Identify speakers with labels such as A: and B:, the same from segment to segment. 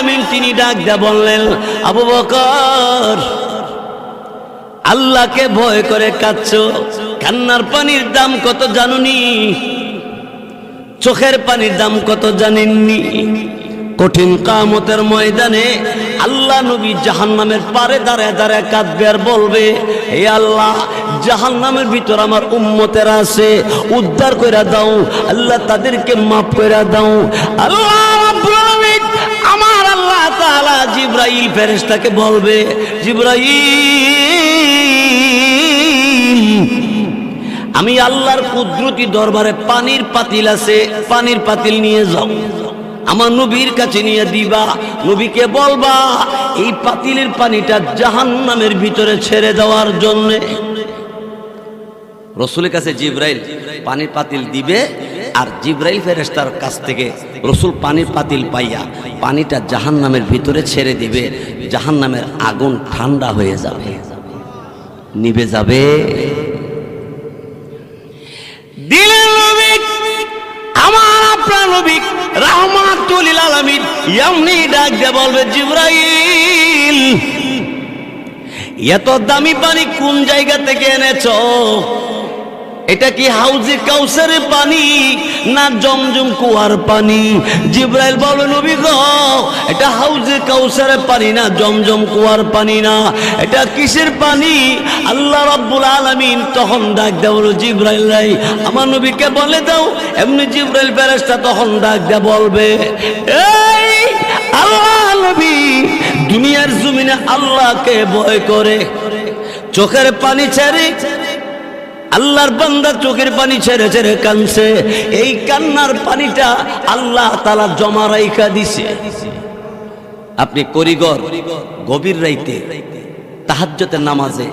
A: আলামিন তিনি ডাক দেয়া বললেন, আবু বকর, আল্লাহকে ভয় করে কাঁদছ। কান্নার পানির দাম কত জানুনি? চোখের পানির দাম কত জানেননি? কঠিন কামতের ময়দানে আল্লাহ নবী জাহান্নামের পারে দাঁড়ায় দাঁড়ায় কাঁদবে আর বলবে, হে আল্লাহ, জাহান্নামের ভিতর আমার উম্মতের আছে, উদ্ধার কইরা দাও, আল্লাহ তাদেরকে মাফ কইরা দাও। আল্লাহ আল্লাহ তাআলা জিব্রাইল ফেরেশতাকে বলবে, জিব্রাইল, আমি আল্লাহর কুদরতি দরবারে পানির পাতিল আছে, পানির পাতিল নিয়ে যাও। আমার নবীর কাছে নিয়ে দিবা, নবীকে বলবা, এই পাতিলের পানিটা জাহান্নামের ভিতরে ছেড়ে দেওয়ার জন্যে। রসুলের কাছে জিব্রাইল পানির পাতিল দিবে আর জিব্রাইল ফেরেস্তার কাছ থেকে রসুল পানির পাতিল পাইয়া পানিটা জাহান্নামের ভিতরে ছেড়ে দিবে, জাহান্নামের আগুন ঠান্ডা হয়ে যাবে। যাবে। নবী জিব্রাইল, এত দামি পানি কোন জায়গা থেকে এনেছো? এটা কি হাউজে কাউসারের পানি না জমজম কুয়ার পানি? জিব্রাইল বলবে নবী গো, এটা হাউজে কাউসারের পানি না জমজম কুয়ার পানি না। এটা কিসের পানি? আল্লাহ রাব্বুল আলামিন তখন ডাক দেও জিব্রাইল রাই আমার নবীকে বলে দাও, এমনি জিব্রাইল ফেরেশতা তখন ডাক দেয়া বলবে, এই আল্লাহ নবী, দুনিয়ার জমিনে আল্লাহকে ভয় করে, চোখের পানি ছেড়ে আল্লাহর বান্দা চোখের পানি ছেড়ে ছেড়ে কানছে এই কান্নার পানিটা আল্লাহ তালা জমা রাইখা দিছে। আপনি করিগর, গভীর রাইতে তাহাজ্জতের নামাজে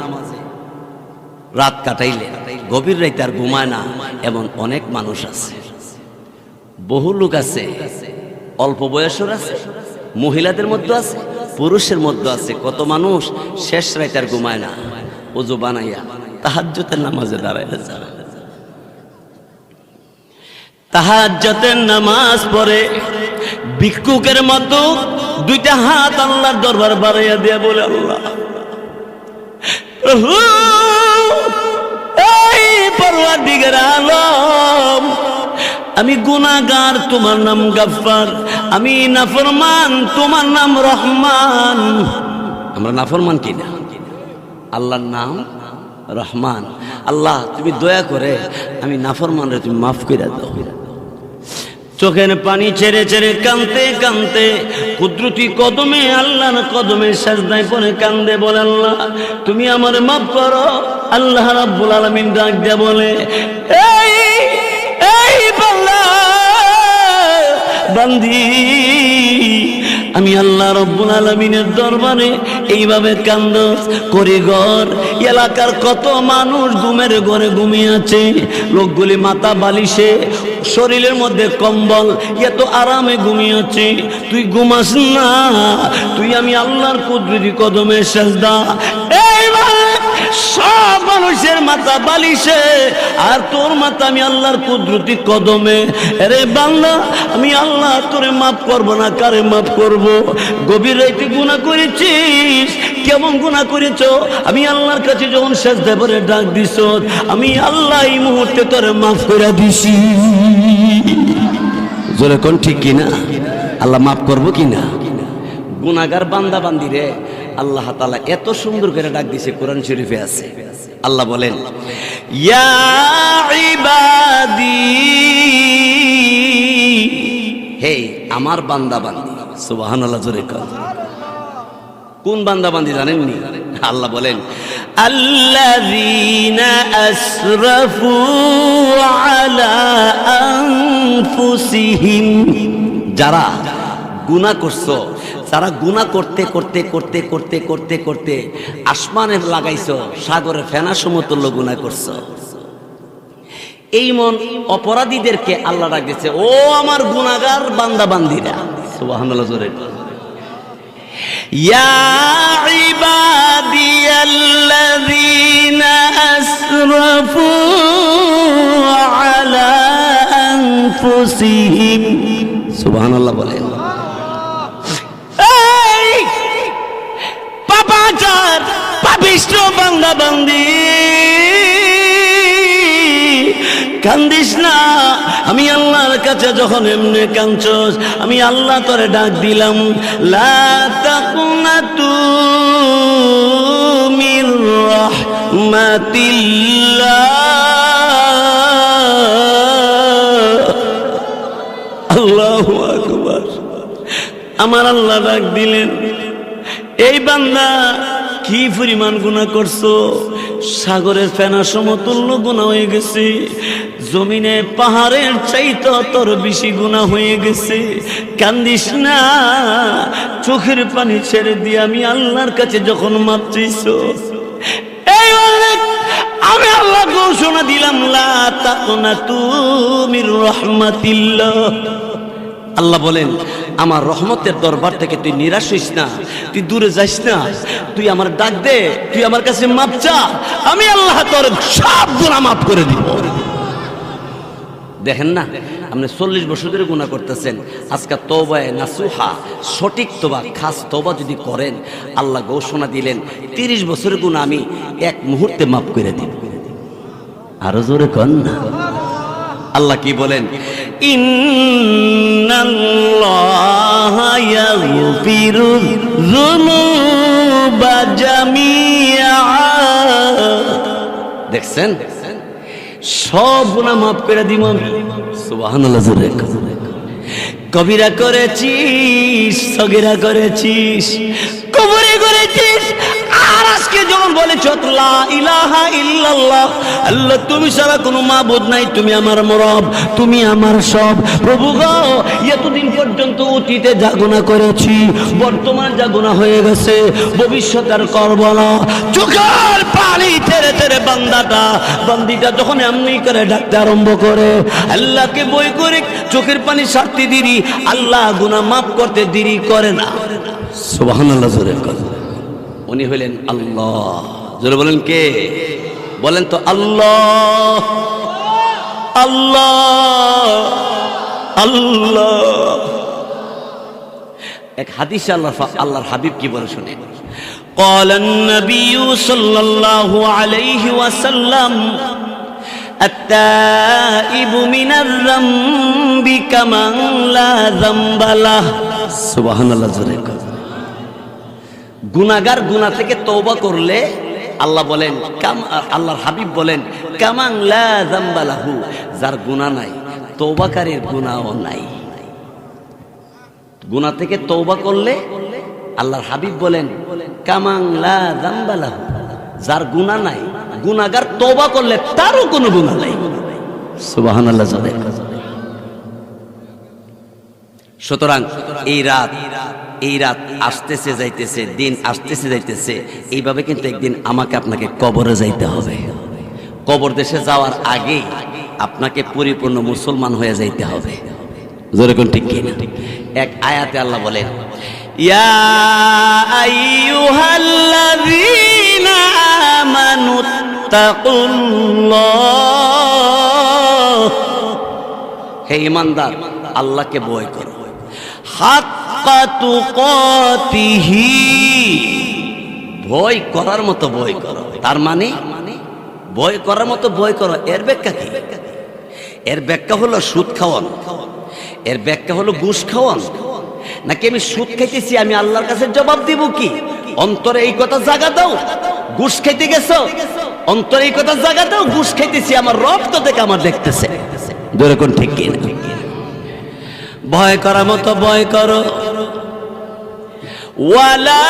A: রাত কাটাইলে গভীর রাইতে আর ঘুমায় না এমন অনেক মানুষ আছে। বহু লোক আছে, অল্প বয়সের আছে, মহিলাদের মধ্যে আছে, পুরুষের মধ্যে আছে। কত মানুষ শেষ রাইতে আর ঘুমায় না। ওজু বানাইয়া তাহাজ্জতের নামাজে দাঁড়ায় যায় তাহাজ্জতের নামাজ পড়ে ভিক্ষুকের মতো দুইটা হাত আল্লাহর দরবার বাড়াইয়া দিয়া বলে, আল্লাহ আমি গুনাহগার, তোমার নাম গাফফার, আমি নাফরমান, তোমার নাম রহমান। আমরা নাফরমান কি না আল্লাহর নাম রহমান, আল্লাহ, তুমি দয়া করে আমি নাফরমান রে, তুমি মাফ করে দাও। চোখের পানি ছেড়ে ছেড়ে কানতে কানতে কুদরতি কদমে, আল্লাহর কদমে সাজদায় পরে কান্দে বলে আল্লাহ, তুমি আমার মাফ করো, আল্লাহ রাব্বুল আলামিন ডাক দেয়া বলে, এই এই বান্দা। আমি আল্লাহ রব্বুল আলমিনের দরবারে এইভাবে কান্দ করি ঘর এলাকার কত মানুষ ঘুমের ঘরে ঘুমিয়ে আছে। লোকগুলি মাথা বালিশে, শরীরের মধ্যে কম্বল, এত আরামে ঘুমিয়েছে তুই ঘুমাস না, তুই আমি আল্লাহর কুদরতি কদমের সাজদা। এইবার সব মানুষের মাথা বালিশে, আর তোর মাথা আমি আল্লাহর কুদরতি কদমে। রে বাংলা আমি আল্লাহ তোরে মাফ করব না, কারে মাফ করব? গভীর রাইতে গুণা করেছিস? কেমন গুণা করেছ? আমি আল্লাহর কাছে যখন শেষ দেবরে ডাক দিস, আমি আল্লাহ এই মুহূর্তে তোরে মাফ করে দিছি জোরে কোন ঠিক কিনা? আল্লাহ মাফ করব কিনা? গুনাগার বান্দা বান্দি রে। আল্লাহ তালা এত সুন্দর করে ডাক দিছে, কোরআন শরীফে আছে। আল্লাহ বলেন হে আমার বান্দা বান্দি সুবাহান আল্লাহ জোরে কোন বান্দা বান্দি জানেননি আল্লাহ বলেন, আল্লাযীনা আসরাফু আলা আনফুসিহিম যারা গুনাহ করছ যারা গুনাহ করতে করতে করতে করতে করতে করতে আসমানে লাগাইছো সাগরে ফেনা সমতুল্য গুনাহ করছো এই মন অপরাধীদেরকে আল্লাহ রাখতেছে ও আমার গুনাগার বান্দা বান্দিরা সুবহানাল্লাহ জোরে يا عبادي الذين أسرفوا على أنفسهم سبحان الله বলেন পাপিষ্ট বান্দা বান্দি। কান্দিস না, আমি আল্লাহর কাছে যখন এমনি কাঁদছস, আমি আল্লাহ তোরে ডাক দিলাম আল্লাহু আমার আল্লাহ ডাক দিলেন। এই বান্দা, কি পরিমাণ গুণা করছ? সাগরের ফেনা সমতুল্য গুণা হয়ে গেছে। জমিনে পাহাড়ের চাইতে তোর বেশি গুণা হয়ে গেছে। কান্দিস না, চোখের পানি ছেড়ে দিয়ে আমি আল্লাহর কাছে যখন মাপ আমি আল্লাহ ঘোষণা দিলাম, লা তুমি রহমাতিল্লাহ। আল্লাহ বলেন আমার রহমতের দরবার থেকে তুই নিরাশ হইস না, তুই দূরে যাইস না। তুই আমার ডাক দে, তুই আমার কাছে মাপ চা। আমি আল্লাহ তোর সব গুণা মাফ করে দিব। দেখেন না, আপনি চল্লিশ বছর ধরে গুণা করতেছেন। আজকে তোবায় নাসুহা, সঠিক তোবা খাস তোবা যদি করেন, আল্লাহ ঘোষণা দিলেন, তিরিশ বছরের গুণা আমি এক মুহূর্তে মাফ করে দিব। আরও জোরে কন না। আল্লাহ কি বলেন? দেখছেন? সব গুনাহ মাফ করে দিব। কবিরা করেছিস, সগিরা করেছিস, কবরে করেছিস আল্লাহ, তুমি ছাড়া কোনো মাবুদ নাই, তুমি আমার মরব, তুমি আমার সব। প্রভু গো, এতদিন পর্যন্ত অতীতে যা করেছি, বর্তমান যা হয়ে গেছে ভবিষ্যৎ আর করব না। চোখের পানি ছেড়ে ছেড়ে বান্দাটা, বান্দিটা যখন এমনি করে ডাকতে আরম্ভ করে, আল্লাহকে বই করে চোখের পানি সারতে দিরি, আল্লাহ গুনাহ মাফ করতে দেরি করে না। সুবহানাল্লাহ, জোরে কর। উনি হলেন আল্লাহ। জোরে বলেন কে বলেন তো আল্লাহ আল্লাহ আল্লাহ এক হাদিসে আল্লাহ আল্লাহর হাবিব কি বলে শুনে قال النبي صلى الله عليه وسلم التائب من الذنب كمن لا ذنب له سبحان الله জোরে কর গুনাগার গুনাহ থেকে তওবা করলে আল্লাহ বলেন, কাম, আল্লাহর হাবিব বলেন, কামাং লাহু, যার গুনাহ নাই, তওবাকারীর গুনাহও নাই। গুনাহ থেকে তৌবা করলে আল্লাহর হাবিব বলেন, কামাং লাহু, যার গুনাহ নাই, গুনাহগার তওবা করলে তারও কোনো গুণা নাই। সুবহানাল্লাহ জোরে সুতরাং এই রাত এই রাত আসতেছে, যাইতেছে, দিন আসতেছে, যাইতেছে। এইভাবে কিন্তু একদিন আমাকে আপনাকে কবরে যাইতে হবে। কবর দেশে যাওয়ার আগে আপনাকে পরিপূর্ণ মুসলমান হয়ে যাইতে হবে। যেরকম ঠিক কিনা? এক আয়াতে আল্লাহ বলেন, ইয়া হে ইমানদার, আল্লাহকে ভয় করো। ভয় করার মতো ভয় করো। তার মানে ভয় করার মতো ভয় করো। এর ব্যাখ্যা কি? এর ব্যাখ্যা হলো সুদ খাওয়ান। এর ব্যাখ্যা হলো ঘুষ খাওয়ান। নাকি আমি সুদ খাইতেছি, আমি আল্লাহর কাছে জবাব দিব কি? অন্তরে এই কথা জাগা দাও, ঘুষ খাইতে গেছো। অন্তরে এই কথা জাগা দাও, ঘুষ খাইতেছি। আমার রব তো দেখে আমার দেখতেছে। যেরকম ঠিক কিনা? ভয় করার মতো ভয় করো। ওয়ালা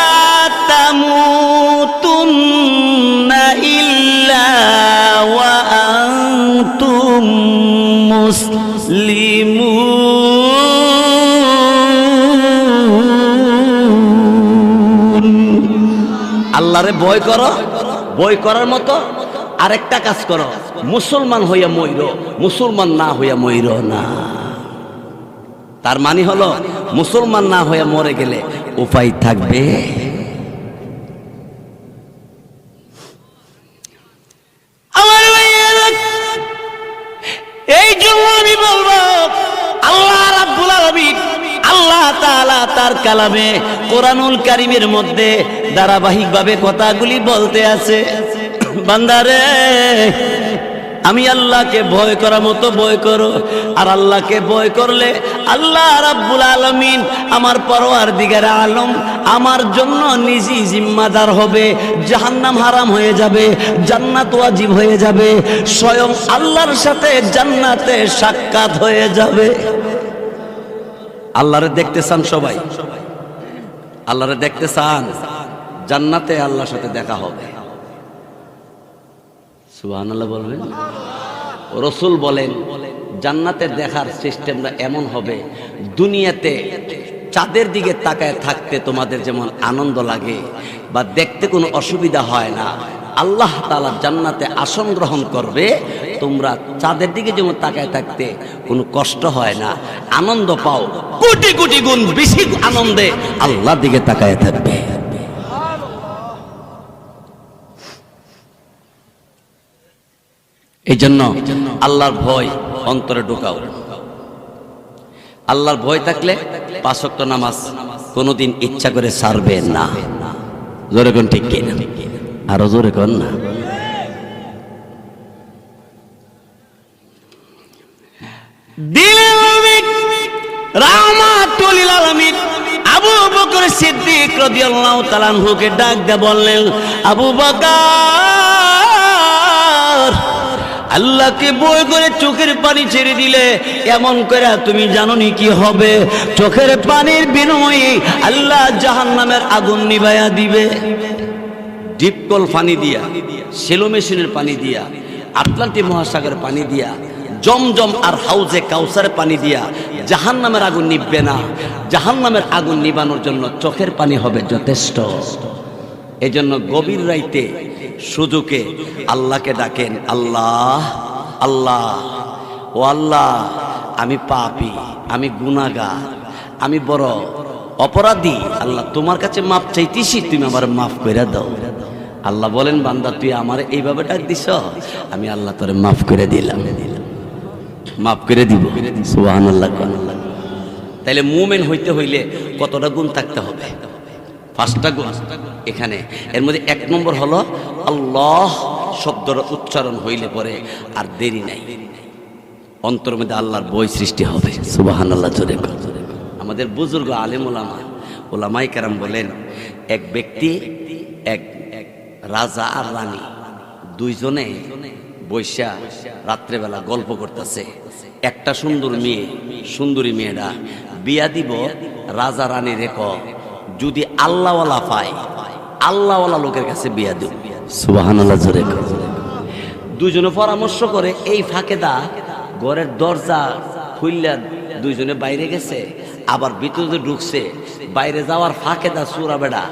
A: তামুতুন্না ইল্লা ওয়া আনতুম আল্লাহরে ভয় করো, ভয় করার মতো আরেকটা কাজ করো। মুসলমান হইয়া ময়ূর মুসলমান না হইয়া ময়ূর না। তার মানে হলো, মুসলমান না হয়ে মরে গেলে উপায় থাকবে। এই জন্য আল্লাহ রাব্বুল আল্লাহ তাআলা তার কালামে কোরআনুল কারীমের মধ্যে ধারাবাহিকভাবে কথাগুলি বলতে আছে। বান্দারে আমি আল্লাহকে ভয় করার মতো ভয় করো। আর আল্লাহকে ভয় করলে আল্লাহ রাব্বুল আলামিন আমার পরোয়ার দিগার আলম আমার জন্য নিজেই জিম্মাদার হবে। জাহান্নাম হারাম হয়ে যাবে, জান্নাত ওয়াজিব হয়ে যাবে। স্বয়ং আল্লাহর সাথে জান্নাতে সাক্ষাৎ হয়ে যাবে। আল্লাহরে দেখতে চান সবাই। আল্লাহরে দেখতে চান, জান্নাতে আল্লাহর সাথে দেখা হবে। সুবহান আল্লাহ বলবেন রসুল বলেন, জান্নাতে দেখার সিস্টেমটা এমন হবে, দুনিয়াতে চাঁদের দিকে তাকায় থাকতে তোমাদের যেমন আনন্দ লাগে বা দেখতে কোনো অসুবিধা হয় না। আল্লাহ তালা জান্নাতে আসন গ্রহণ করবে, তোমরা চাঁদের দিকে যেমন তাকায় থাকতে কোনো কষ্ট হয় না, আনন্দ পাও, কোটি কোটি গুণ বেশি আনন্দে আল্লাহর দিকে তাকায় থাকবে। এই জন্য আল্লাহর ভয় অন্তরে ঢোকাও। আল্লাহর ভয় থাকলে পাঁচক্ত নামাজ কোনোদিন ইচ্ছা করে সারবে না। জোরে কোন ঠিক কিনা? আরও জোরে কোন না? আবু বকর সিদ্দিক রাদিয়াল্লাহু ডাক দিয়ে বললেন, আবু বকর আল্লাহকে বই করে চোখের পানি ছেড়ে দিলে এমন করে তুমি জানোনি কি হবে? চোখের পানির বিনিময়ে আল্লাহ জাহান্নামের আগুন নিভাইয়া দিবে। ডিপকল পানি দিয়া, সেলো মেশিনের পানি দিয়া, আটলান্টিক মহাসাগরের পানি দিয়া, জমজম আর হাউজে কাউসারের পানি দিয়া জাহান নামের আগুন নিববে না। জাহান নামের আগুন নিবানোর জন্য চোখের পানি হবে যথেষ্ট। এই জন্য গভীর রাইতে সুযোগে আল্লাহকে ডাকেন আল্লাহ আল্লাহ, ও আল্লাহ, আমি পাপি, আমি গুনাগার আমি বড় অপরাধী। আল্লাহ তোমার কাছে মাপ চাইতেছি, তুমি আমার মাফ করে দাও। আল্লাহ বলেন, বান্দা, তুই আমার এইভাবে ডাক দিস আমি আল্লাহ তোরে মাফ করে দিলাম। মাফ করে দিব। সুবাহান আল্লাহ তাইলে মুমেন হইতে হইলে কতটা গুণ থাকতে হবে? পাঁচটা গুণ। এখানে। এর মধ্যে এক নম্বর হলো, আল্লাহ শব্দটা উচ্চারণ হইলে পরে আর দেরি নাই। অন্তর মধ্যে আল্লাহর বই সৃষ্টি হবে। সুবাহান আল্লাহ আমাদের বুজুর্গ আলেম ওলামা, ওলামাই কারাম বলেন, এক ব্যক্তি, এক এক রাজা আর রানী দুইজনে বৈশা রাত্রেবেলা গল্প করতেছে। একটা সুন্দর মেয়ে, সুন্দরী মেয়েরা, বিয়া দিব রাজা রানী রেখ যদি আল্লাহওয়ালা পায় আল্লাহওয়ালা লোকের কাছে বিয়া দিব সুবাহান আল্লাহ জোরে দুজনে পরামর্শ করে এই ফাঁকেদা ঘরের দরজা খুললা দুইজনে বাইরে গেছে আবার ভিতরে ঢুকছে। বাইরে যাওয়ার ফাঁকেদা সুরা বেড়া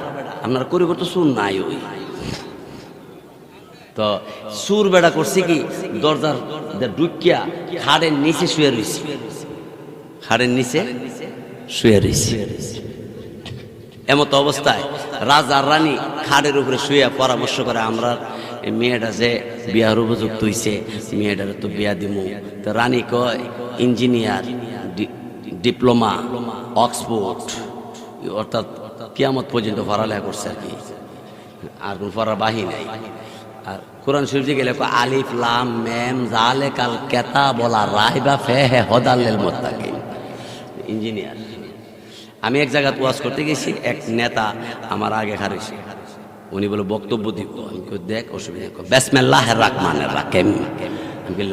A: আপনার করিব তো সুর নাই ওই। তো সুর বেড়া করছে কি দরজার ঢুকিয়া খাড়ের নিচে শুয়ে রয়েছে খাড়ের নিচে শুয়ে রয়েছে এমত অবস্থায় রাজা রানী খাড়ের উপরে শুয়ে পরামর্শ করে, আমরা মেয়েটা যে বিয়ার উপযুক্ত হইছে, মেয়েটার তো বিয়া দিমু। তো রানী কয়, ইঞ্জিনিয়ার ডিপ্লোমা, অক্সফোর্ড। অর্থাৎ কিয়ামত পর্যন্ত পড়ালেখা করছে আর কি। আর কোন পড়ার বাহি নাই। আর কোরআন শরীফে গেলে আলিফ, লাম, মেম জালে কাল কেতা বলা রাইবা ফে হে হদাল্লেল মোত্তাকিন। ইঞ্জিনিয়ার। আমি এক জায়গায় ওয়াজ করতে গেছি এক নেতা আমার আগে হারিয়েছে উনি বলে বক্তব্য দিব আমি কই, দেখ অসুবিধা বেসমেল্লাহ রাহমানের রাকিম আমি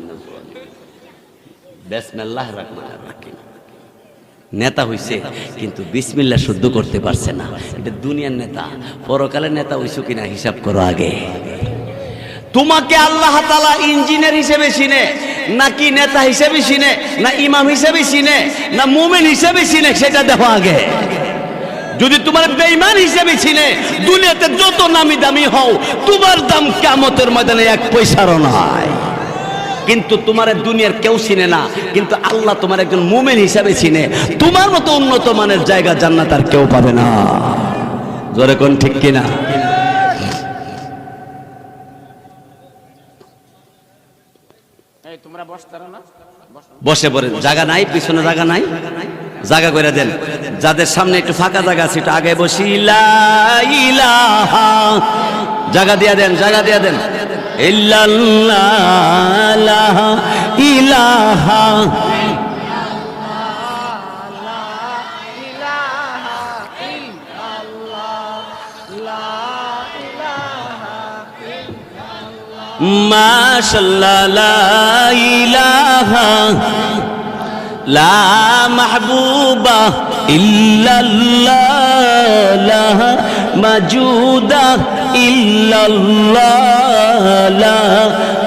A: মিনাজ জালিমিন। বেসমেল্লাহ নেতা হইছে কিন্তু বিসমিল্লা শুদ্ধ করতে পারছে না। এটা দুনিয়ার নেতা পরকালের নেতা হইছো কিনা হিসাব করো আগে। তোমাকে আল্লাহ তালা ইঞ্জিনিয়ার হিসেবে চিনে নাকি নেতা হিসেবে চিনে, না ইমাম হিসেবে চিনে, না মুমেন হিসেবে চিনে, সেটা দেখো আগে। যদি তোমার বেইমান হিসেবে চিনে, দুনিয়াতে যত নামি দামি হও, তোমার দাম কেমতের ময়দানে এক পয়সারও নয় কিন্তু তোমার দুনিয়ার কেউ চিনে না, কিন্তু আল্লাহ তোমার একজন মুমেন হিসাবে চিনে, তোমার মতো উন্নত মানের জায়গা জান্নাত আর কেউ পাবে না। জোরে কোন ঠিক কিনা
B: এই তোমরা বসতারো না বসো
A: পড়ে, জায়গা নাই, পিছনে জায়গা নাই। জায়গা করে দেন, যাদের সামনে একটু ফাঁকা জায়গা আছে, একটু আগে বসি জায়গা দিয়া দেন, জায়গা দিয়া দেন। ইল্লাল্লাহ ইলাহা মাশাল্লাহ লা ইলাহা লা মাহবুবা ইল্লাল্লাহ লা মাজুদা ইল্লাল্লাহ লা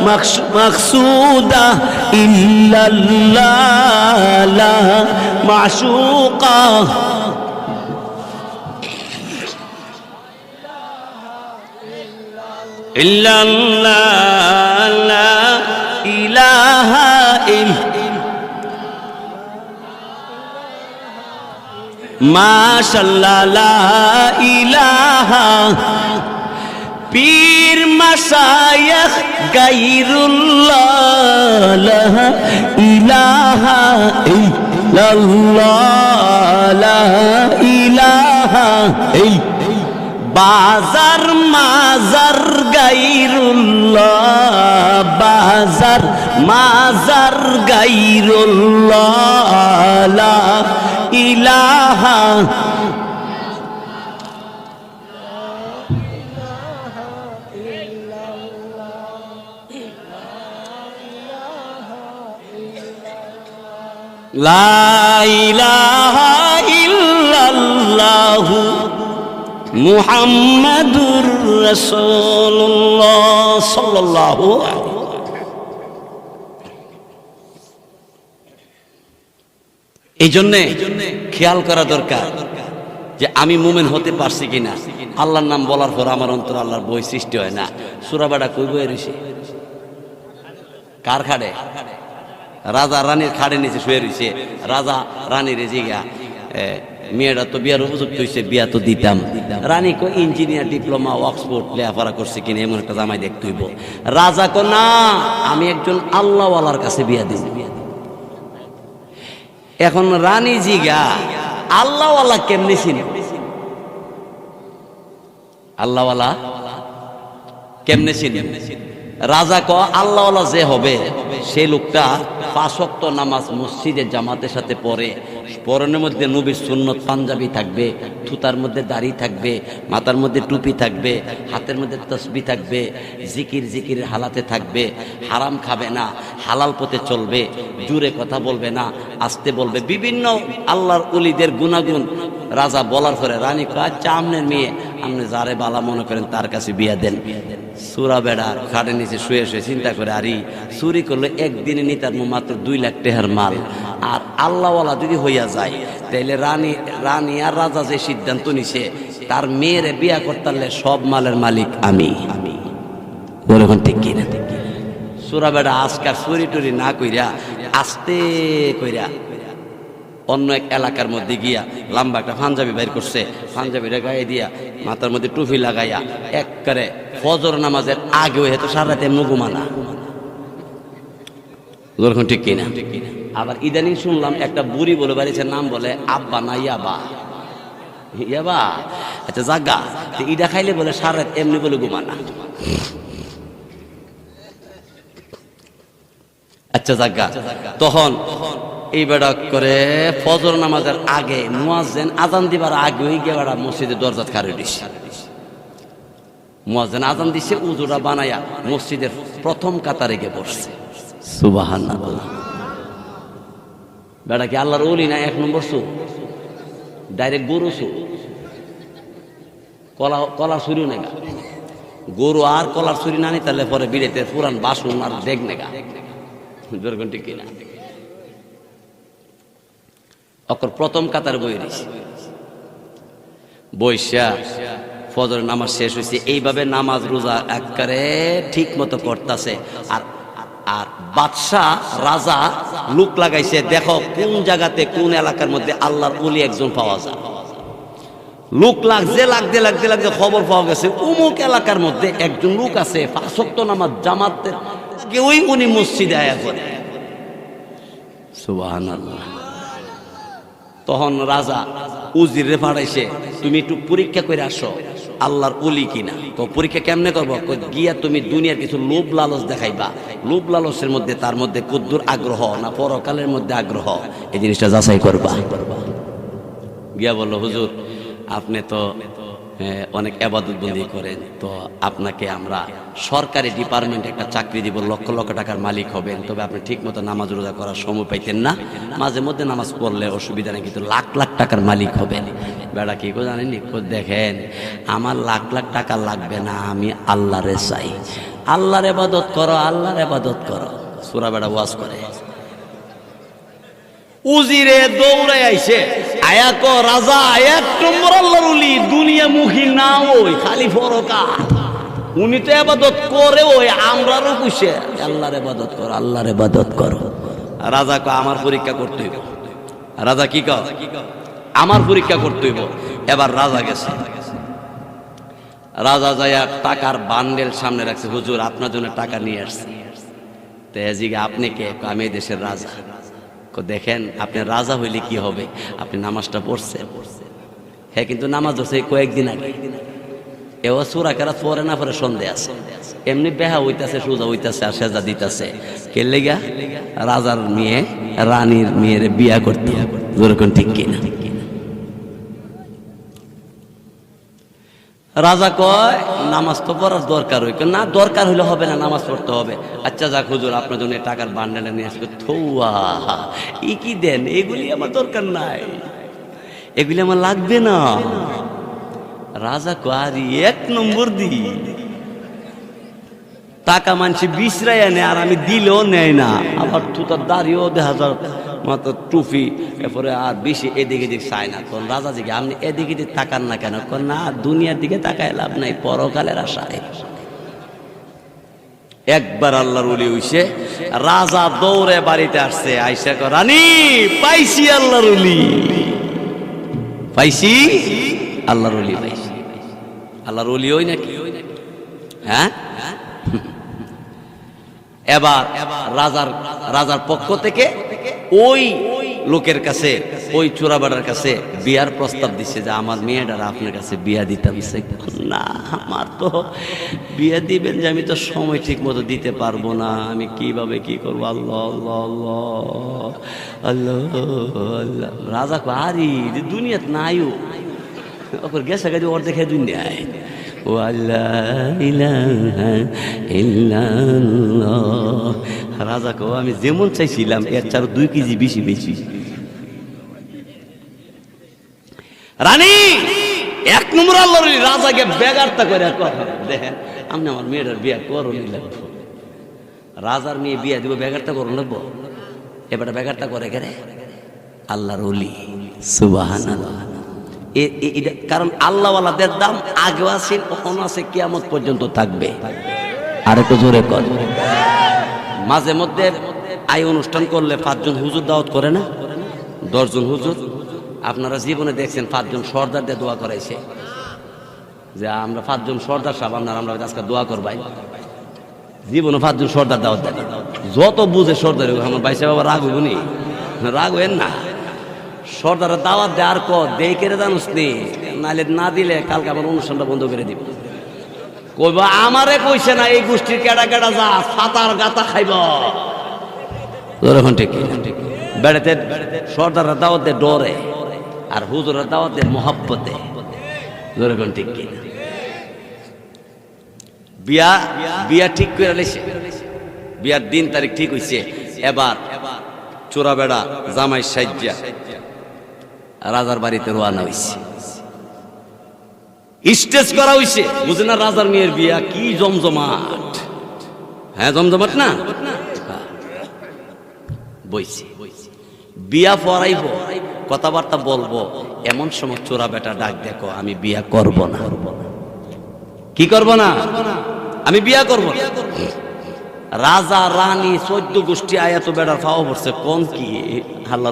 A: মাকস- মাকসুদা ইল্লাল্লাহ লা মাশুকা إلا الله لا إله পীর মাসায়খ গাইরুল্লাহ ইলাহা ইল্লাল্লাহ। ইলাহা ইল্লাল্লাহ। বাজার মাজার গাইরুল্লাহ বাজার মাজার গাইরুল্লাহ ইলাহা লা ইলাহা ইল্লাল্লাহু। মুহাম্মাদুর রাসূলুল্লাহ সাল্লাল্লাহু আলাইহি এই জন্যে খেয়াল করা দরকার যে আমি মুমেন হতে পারছি কিনা। আল্লাহর নাম বলার পর আমার অন্তর আল্লাহর বই সৃষ্টি হয় না। সুরাবাড়া কই বই রয়েছে কার খাড়ে? রাজা রানীর খাড়ে নিচে শুয়ে রয়েছে। রাজা রানীর জিগা এ, মেয়েটা তো বিয়ার উপযুক্ত হয়েছে বিয়া তো দিতাম। রানী কো ইঞ্জিনিয়ার ডিপ্লোমা অক্সফোর্ড লেখাপড়া করছে কিনা এমন একটা জামাই দেখতে হইব। রাজা কো না আমি একজন আল্লাহওয়ালার কাছে বিয়া দিই এখন রানী জিগা আল্লাহওয়ালা কেমনি ছিল আল্লাহওয়ালা কেমনে ছিল রাজা ক আল্লাহওয়ালা যে হবে সেই লোকটা পাঁচক্ত নামাজ মসজিদের জামাতের সাথে পড়ে পরনের মধ্যে নবীর সুন্নত পাঞ্জাবি থাকবে, থুতার মধ্যে দাড়ি থাকবে, মাথার মধ্যে টুপি থাকবে, হাতের মধ্যে তসবি থাকবে, জিকির জিকির হালাতে থাকবে, হারাম খাবে না, হালাল পথে চলবে জুরে কথা বলবে না, আসতে বলবে। বিভিন্ন আল্লাহর উলিদের গুণাগুণ রাজা বলার পরে, রানী কয় চামনের মেয়ে আপনি যারে বালা মনে করেন তার কাছে বিয়া দেন। সুরা বেড়া খাটের নিচে শুয়ে শুয়ে চিন্তা করে, আরি চুরি করলে একদিনে নি তার মাত্র দুই লাখ টেহার মাল। আর আল্লাহওয়ালা যদি হইয়া যায়, তাইলে রানী রানী আর রাজা যে সিদ্ধান্ত নিছে, তার মেয়েরে বিয়া করতারলে সব মালের মালিক আমি। আমি ওরকম ঠিক কিনা? সুরা বেড়া আজকার চুরি টুরি না কইরা, আস্তে কইরা অন্য এক এলাকার মধ্যে গিয়া লম্বা একটা পাঞ্জাবি বের করছে। পাঞ্জাবিটা গায়ে দিয়া মাথার মধ্যে টুপি লাগাইয়া এক করে ফজর নামাজের আগেও হেতু সারা রাতে এমনি ঘুমানা ওরকম ঠিক কিনা? আবার ইদানিং শুনলাম একটা বুড়ি বলে বাড়িছে নাম বলে আব্বা না ইয়াবা। ইয়াবা? আচ্ছা জাগা। ইডা খাইলে বলে সারা রাত এমনি বলে ঘুমানা। আচ্ছা জাগা। তখন এই বেড়া করে ফজর নামাজের আগে মুয়াজ্জেন আজান দিবার আগে ওই গিয়ে বেড়া মসজিদে দরজা খারে দিছে। মুয়াজ্জেন আজান দিছে, উজুরা বানায়া মসজিদের প্রথম কাতারে গিয়ে বসছে। সুবাহান বেড়া কি আল্লাহর ওলি না এক নম্বর সু ডাইরেক্ট গরু সু কলা কলা সুরিও নেগা। গরু আর কলার সুরি না নি তাহলে পরে বিড়েতে পুরান বাসন আর দেখ নেগা। ঠিক কিনা? অকর প্রথম কাতার বই রয়েছে বৈশা ফজর নামাজ শেষ হয়েছে এইভাবে নামাজ রোজা একবারে ঠিক মতো করতেছে। আর আর বাদশাহ, রাজা লুক লাগাইছে, দেখো কোন জায়গাতে, কোন এলাকার মধ্যে আল্লাহর উলি একজন পাওয়া যায়। লোক লাগছে, লাগতে লাগতে লাগতে খবর পাওয়া গেছে, উমুক এলাকার মধ্যে একজন লোক আছে ফাঁসক্ত নামাজ জামাতের, কেউই উনি মসজিদে আয়া করে। সুবাহান তখন রাজা উজির রে পাঠাইছে, তুমি একটু পরীক্ষা করে আসো, আল্লাহর অলি কিনা? তো পরীক্ষা কেমনে করব? গিয়া তুমি দুনিয়ার কিছু লোভ লালচ দেখাইবা। লোভ লালসের মধ্যে তার মধ্যে কুদ্দুর আগ্রহ না পরকালের মধ্যে আগ্রহ? এই জিনিসটা যাচাই করবা। গিয়া বলল, হুজুর, আপনি তো অনেক আবাদত বন্দি করেন। তো আপনাকে আমরা সরকারি ডিপার্টমেন্টে একটা চাকরি দিব, লক্ষ লক্ষ টাকার মালিক হবেন। তবে আপনি ঠিক মতো নামাজ রোজা করার সময় পাইতেন না। মাঝে মধ্যে নামাজ পড়লে অসুবিধা নেই, কিন্তু লাখ লাখ টাকার মালিক হবেন। বেড়া কি কো জানেন দেখেন, আমার লাখ লাখ টাকা লাগবে না, আমি আল্লাহরে চাই। আল্লাহর এবাদত করো, আল্লাহর এবাদত করো। সুরা বেড়া ওয়াজ করে। উজিরে দৌড়ে আইছে। আয়াক রাজা, এক নম্বর আল্লাহর উলি দুনিয়া মুখী না ওই, খালি ফরকা। উনি তো আবাদত করে ওই, আমরারও কুছে আল্লাহর আবাদত করো, আল্লাহর আবাদত করো। রাজা ক আমার পরীক্ষা করতে হইব। রাজা কি কর আমার পরীক্ষা করতে হইব। এবার রাজা গেছে। রাজা যাইয়া টাকার বান্ডেল সামনে রাখছে, হুজুর, আপনার জন্য টাকা নিয়ে আসছি। তো এজিগে আপনি কে? আমি দেশের রাজা। দেখেন আপনি রাজা হইলে কি হবে? আপনি নামাজটা পড়ছেন। হ্যাঁ কিন্তু নামাজ হচ্ছে কয়েকদিন আগে। এও সুরা কেরা পরে না পরে সন্দেহ আছে। এমনি বেহা হইতাছে, সোজা হইতাছে আর সেজা দিতেছে। কে লেগা? রাজার মেয়ে, রানীর মেয়ের বিয়া করতে ঠিক কিনা? রাজা কয় নামাজ তো পড়ার দরকার হই কয়, না দরকার হইলে হবে না নামাজ পড়তে হবে। আচ্ছা যাক হুজুর আপনার জন্য টাকার বান্ডেলে নিয়ে আসবে থৌয়া ই কি দেন? এগুলি আমার দরকার নাই। এগুলি আমার লাগবে না। রাজা কয় এক নম্বর দি। টাকা মানছি বিছরাই নেয় আর আমি দিলেও নেয় না। আবার তুতার দাড়িও দেখা যায় মাত্র টুপি এরপরে আর বেশি এদিকে দিকে চায় না। কোন রাজা দিকে আপনি এদিকে দিকে তাকান না কেন? কোন না, দুনিয়ার দিকে তাকায় লাভ নাই, পরকালের আশায় একবার আল্লাহর উলি হইছে, রাজা দৌড়ে বাড়িতে আসছে, আইসা কর রানী, পাইছি আল্লাহর উলি পাইছি আল্লাহর উলি পাইছি। আল্লাহর উলি ওই নাকি? হ্যাঁ? এবার রাজার রাজার পক্ষ থেকে ওই লোকের কাছে, ওই চোরাবাড়ার কাছে বিয়ার প্রস্তাব দিচ্ছে যে আমার মেয়েটার আপনার কাছে বিয়া দিতাম সে না, আমার তো বিয়া দিবেন যে আমি তো সময় ঠিক মতো দিতে পারব না। আমি কীভাবে কি করব? আল্লাহ আল্লাহ আল্লাহ আল্লাহ রাজা পারি দুনিয়াত নাইও। গেছে ওর দেখে দুনিয়ায়। আল্লাহ রাজা কো আমি যেমন চাইছিলাম, এর চার দুই কেজি বেশি বেশি। রানী, এক নম্বর আল্লাহর ওলি, রাজাকে বেগারটা করে কথা দেখেন, আপনি আমার মেয়েটার বিয়া করো নিলাম রাজার মেয়ে বিয়া দিব বেগারটা করো লাগবো। এবারে বেগারটা করে কেরে আল্লাহর ওলি সুবাহান কারণ আল্লাহওয়ালাদের দাম আগেও আছে, কখনো আছে, কিয়ামত পর্যন্ত থাকবে। আর একটু জোরে কর। মাঝে মধ্যে আই অনুষ্ঠান করলে পাঁচজন হুজুর দাওয়াত করে না? দশজন হুজুর? আপনারা জীবনে দেখছেন পাঁচজন সর্দার দিয়ে দোয়া করাইছে। যে আমরা পাঁচজন সর্দার সাহেব, আপনার, আমরা আজকে দোয়া করবাই জীবনে পাঁচজন সর্দার দাওয়াত যত বুঝে সর্দার আমার বাইসে বাবা রাগ হইব নি? রাগ হইন না। সর্দারের দাওয়াত দেওয়ার ক দেই কেড়ে জানুস নি? নাহলে না দিলে কালকে আমার অনুষ্ঠানটা বন্ধ করে দিব। কইবা, আমারে কইছে না এই গোষ্ঠীর কেডা কেডা যা, সাতার গাতা খাইব। ঠিক বেড়াতে সর্দারের দাওয়াত দে ডরে আর হুজুরের দাওয়াত দে মহাব্বতে ঠিক বিয়া বিয়া ঠিক করে লেছে। বিয়ার দিন তারিখ ঠিক হইছে। এবার চোরা বেড়া জামাই সাজ্জা রাজার বাড়িতে রোয়ানা হইছে। স্টেজ করা হইছে। বুঝে না রাজার মেয়ের বিয়া কি জমজমাট। হ্যাঁ জমজমাট না? বইছে। বিয়া পড়াইব, কথাবার্তা বলব, এমন সময় চোরা বেটা ডাক, দেখো, আমি বিয়া করব না। কি করব না? আমি বিয়া করব রাজা, রানী, চোদ্দ গোষ্ঠী আয়াত বেড়ার ফাওয়া পড়ছে। কোন কি?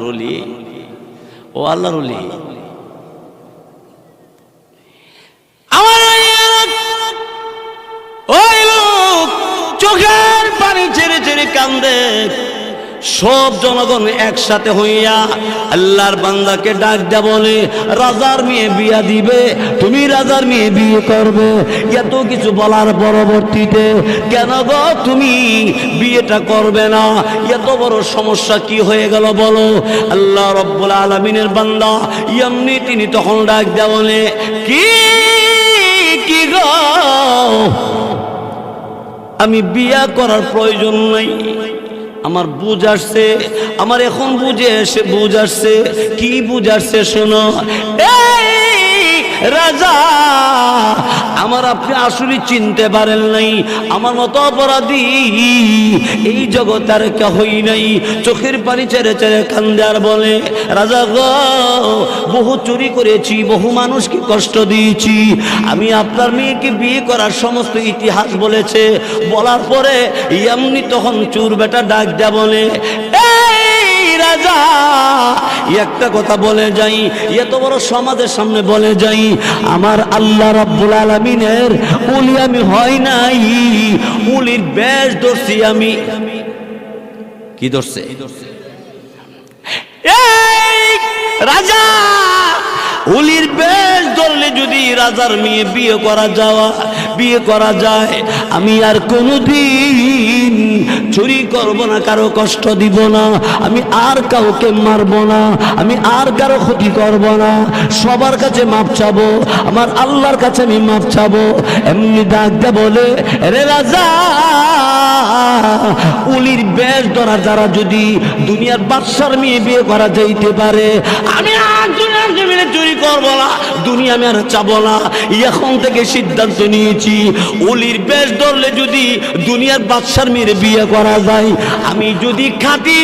A: অলি? ও আল্লাহর চোখের পানি ছেড়ে ছেড়ে কান্দে। সব জনগণ একসাথে হইয়া আল্লাহর বান্দাকে ডাক দেয়া বলে, রাজার মেয়ে বিয়া দিবে, তুমি রাজার মেয়ে বিয়ে করবে। এত কিছু বলার পরবর্তীতে, কেন গো তুমি বিয়েটা করবে না? এত বড় সমস্যা কি হয়ে গেল বলো? আল্লাহ রব্বুল আলমিনের বান্দা এমনি তিনি তখন ডাক দেয়া বলে, কি কি গো? আমি বিয়া করার প্রয়োজন নাই। আমার বুঝ আসছে আমার এখন বুঝে এসে বুঝ আসছে। কি বুঝ আসছে শোনো? এই রাজা, আমার আপনি আসলে চিনতে পারেন নাই। আমার মতো অপরাধী এই জগৎ আর হই নাই। চোখের পানি ছেড়ে ছেড়ে কান্দে বলে, রাজা গো, বহু চুরি করেছি, বহু মানুষকে কষ্ট দিয়েছি। আমি আপনার মেয়েকে বিয়ে করার সমস্ত ইতিহাস বলেছে। বলার পরে এমনি তখন চুর বেটা ডাক দেয়া বলে রাজা। একটা কথা বলে যাই, এত বড় সমাজের সামনে বলে যাই, আমার আল্লাহ রব্বুল আলমিনের উলি আমি হয় নাই উলির বেশ ধরছি আমি। কি ধরছে? রাজা! উলির বেশ ধরলে যদি রাজার মেয়ে বিয়ে করা যাওয়া, বিয়ে করা যায়, আমি আর কোনোদিন চুরি করব না, কারও কষ্ট দিব না, আমি আর কাউকে মারব না, আমি আর কারও ক্ষতি করব না। সবার কাছে মাপ চাবো, আমার আল্লাহর কাছে আমি মাপ চাবো। এমনি ডাক দে বলে রে রাজা উলির বেশ ধরার দ্বারা যদি দুনিয়ার বাদশার মেয়ে বিয়ে করা যাইতে পারে, আমি আর দুনিয়ার জমিনে চুরি করব না, দুনিয়া আমি আর চাবো না। এখন থেকে সিদ্ধান্ত নিয়েছি, উলির বেশ ধরলে যদি দুনিয়ার বাদশার মেয়ের বিয়ে করা যায়, আমি যদি খাটি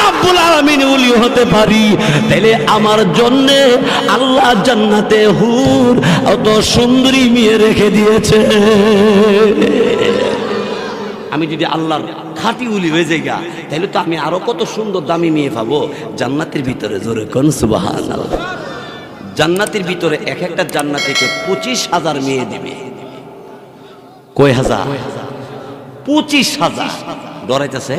A: রাব্বুল আলামিন উলি হতে পারি, তাহলে আমার জন্য আল্লাহ জান্নাতে হুর অত সুন্দরী মেয়ে রেখে দিয়েছে। আমি যদি আল্লাহর খাঁটি উলি হয়ে যাই গা তাহলে তো আমি আরও কত সুন্দর দামি মেয়ে পাবো। জান্নাতের ভিতরে জোরে কোন সুবাহান জান্নাতের ভিতরে এক একটা জান্নাতিকে পঁচিশ হাজার মেয়ে দিবে কয় হাজার? পঁচিশ হাজার। ডরাইতেছে